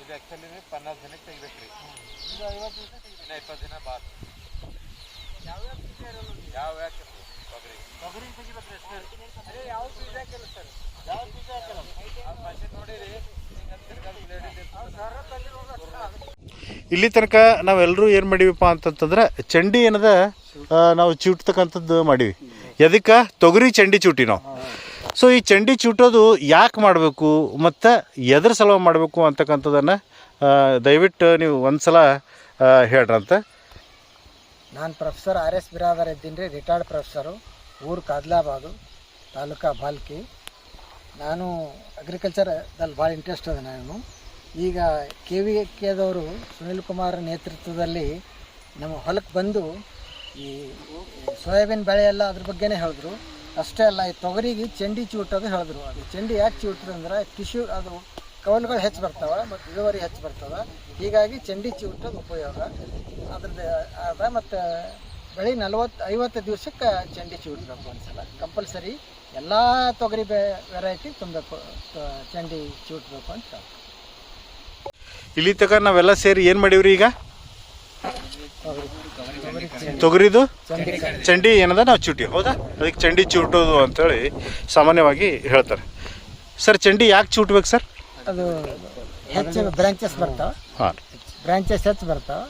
ಇದು ಆ್ಯಕ್ಚುಲಿ ಪನ್ನಾಸ್ ದಿನಕ್ಕೆ ತೆಗಿಬೇಕ್ರಿ ಇನ್ನ ಇಪ್ಪತ್ತು ದಿನ ಬಾದ್ ಯಾವ ಯಾಕೆ ತೊಗರಿ ಯಾವ ಬೀಜ ಹಾಕಿಲ್ಲ ಸರ್ ಯಾವ ಬೀಜ ಹಾಕಲ್ಲ ಇಲ್ಲಿ ತನಕ ನಾವೆಲ್ಲರೂ ಏನು ಮಾಡೀವಪ್ಪ ಅಂತಂತಂದ್ರೆ ಚಂಡಿ ಏನದ ನಾವು ಚೂಟ್ತಕ್ಕಂಥದ್ದು ಮಾಡೀವಿ. ಎದಕ್ಕೆ? ತೊಗರಿ ಚಂಡಿ ಚೂಟಿ ನಾವು. ಸೊ ಈ ಚಂಡಿ ಚೂಟೋದು ಯಾಕೆ ಮಾಡಬೇಕು ಮತ್ತು ಎದ್ರ ಸಲುವಾಗಿ ಮಾಡಬೇಕು ಅಂತಕ್ಕಂಥದ್ದನ್ನು ದಯವಿಟ್ಟು ನೀವು ಒಂದು ಸಲ ಹೇಳ್ರಂತ. ನಾನು ಪ್ರೊಫೆಸರ್ ಆರ್ ಎಸ್ ಬಿರಾದರ್ ಇದ್ದೀನಿ ರೀ, ರಿಟೈರ್ಡ್ ಪ್ರೊಫೆಸರು, ಊರು ಕಾದ್ಲಾಬಾದು, ತಾಲೂಕಾ ಬಾಲ್ಕಿ. ನಾನು ಅಗ್ರಿಕಲ್ಚರ್ ಅಗ್ರಿಕಲ್ಚರ್ದಲ್ಲಿ ಭಾಳ ಇಂಟ್ರೆಸ್ಟ್ ಅದ ನಾನು. ಈಗ ಕೆ ವಿ ಕೆದವರು ಸುನಿಲ್ ಕುಮಾರ್ ನೇತೃತ್ವದಲ್ಲಿ ನಮ್ಮ ಹೊಲಕ್ಕೆ ಬಂದು ಈ ಸೋಯಾಬೀನ್ ಬೆಳೆ ಎಲ್ಲ ಅದ್ರ ಬಗ್ಗೆನೇ ಹೇಳಿದ್ರು. ಅಷ್ಟೇ ಅಲ್ಲ, ಈ ತೊಗರಿಗೆ ಚಂಡಿ ಚೂಟೋದು ಹೇಳಿದ್ರು. ಅದು ಚಂಡಿ ಯಾಕೆ ಚೂಟ್ರು ಅಂದ್ರೆ ಟಿಶ್ಯೂ ಅದು ಕವಲುಗಳು ಹೆಚ್ಚು ಬರ್ತಾವೆ ಮತ್ತು ಇಳುವರಿ ಹೆಚ್ಚು ಬರ್ತವೆ ಹೀಗಾಗಿ ಚಂಡಿ ಚೂಟೋದು ಉಪಯೋಗ. ಅದ್ರದ್ದು ಅದ ಮತ್ತು ಬೆಳೆ ನಲ್ವತ್ತು, ಐವತ್ತು ದಿವಸಕ್ಕೆ ಚಂಡಿ ಚೂಟ್ಬೇಕು ಒಂದ್ಸಲ. ಕಂಪಲ್ಸರಿ ಎಲ್ಲ ತೊಗರಿ ಬೆ, ವೆರೈಟಿ ತುಂಬಬೇಕು ಚಂಡಿ ಚೂಟ್ಬೇಕು ಅಂತ. ಇಲ್ಲಿ ತಕ ನಾವೆಲ್ಲ ಸೇರಿ ಏನು ಮಾಡೀವ್ರಿ ಈಗ? ತೊಗರಿದು? ಚಂಡಿ ಏನದ? ನಾವು ಚೂಟಿ. ಹೌದಾ? ಅದಕ್ಕೆ ಚಂಡಿ ಚೂಟೋದು ಅಂತೇಳಿ ಸಾಮಾನ್ಯವಾಗಿ ಹೇಳ್ತಾರೆ. ಸರ್ ಚಂಡಿ ಯಾಕೆ ಚೂಟ್ಬೇಕು ಸರ್? ಅದು ಹೆಚ್ಚು ಬ್ರಾಂಚಸ್ ಬರ್ತಾವೆ. ಹಾಂ. ಬ್ರಾಂಚಸ್ ಹೆಚ್ಚು ಬರ್ತಾವೆ.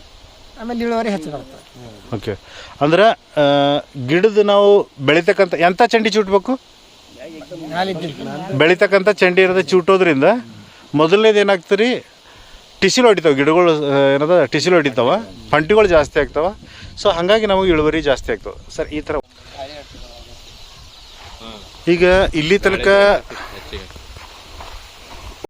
ಆಮೇಲೆ ಇಳುವರಿ ಹೆಚ್ಚು ಬರ್ತವೆ. ಓಕೆ ಅಂದ್ರೆ ಗಿಡದ ನಾವು ಬೆಳಿತಕ್ಕಂಥ ಎಂಥ ಚಂಡಿ ಚೂಟ್ಬೇಕು? ಬೆಳಿತಕ್ಕಂಥ ಚಂಡಿ ಇರೋದ ಚೂಟೋದ್ರಿಂದ ಮೊದಲನೇದು ಏನಾಗ್ತದೆ ರೀ ಟಿಸಿಲು ಹೊಡಿತಾವೆ ಗಿಡಗಳು ಏನದ ಟಿಸಿಲು ಹೊಡಿತಾವೆ ಪಂಟಿಗಳು ಜಾಸ್ತಿ ಆಗ್ತಾವ. ಸೊ ಹಾಗಾಗಿ ನಮಗೆ ಇಳುವರಿ ಜಾಸ್ತಿ ಆಗ್ತವೆ ಸರ್ ಈ ಥರ ಈಗ ಇಲ್ಲಿ ತನಕ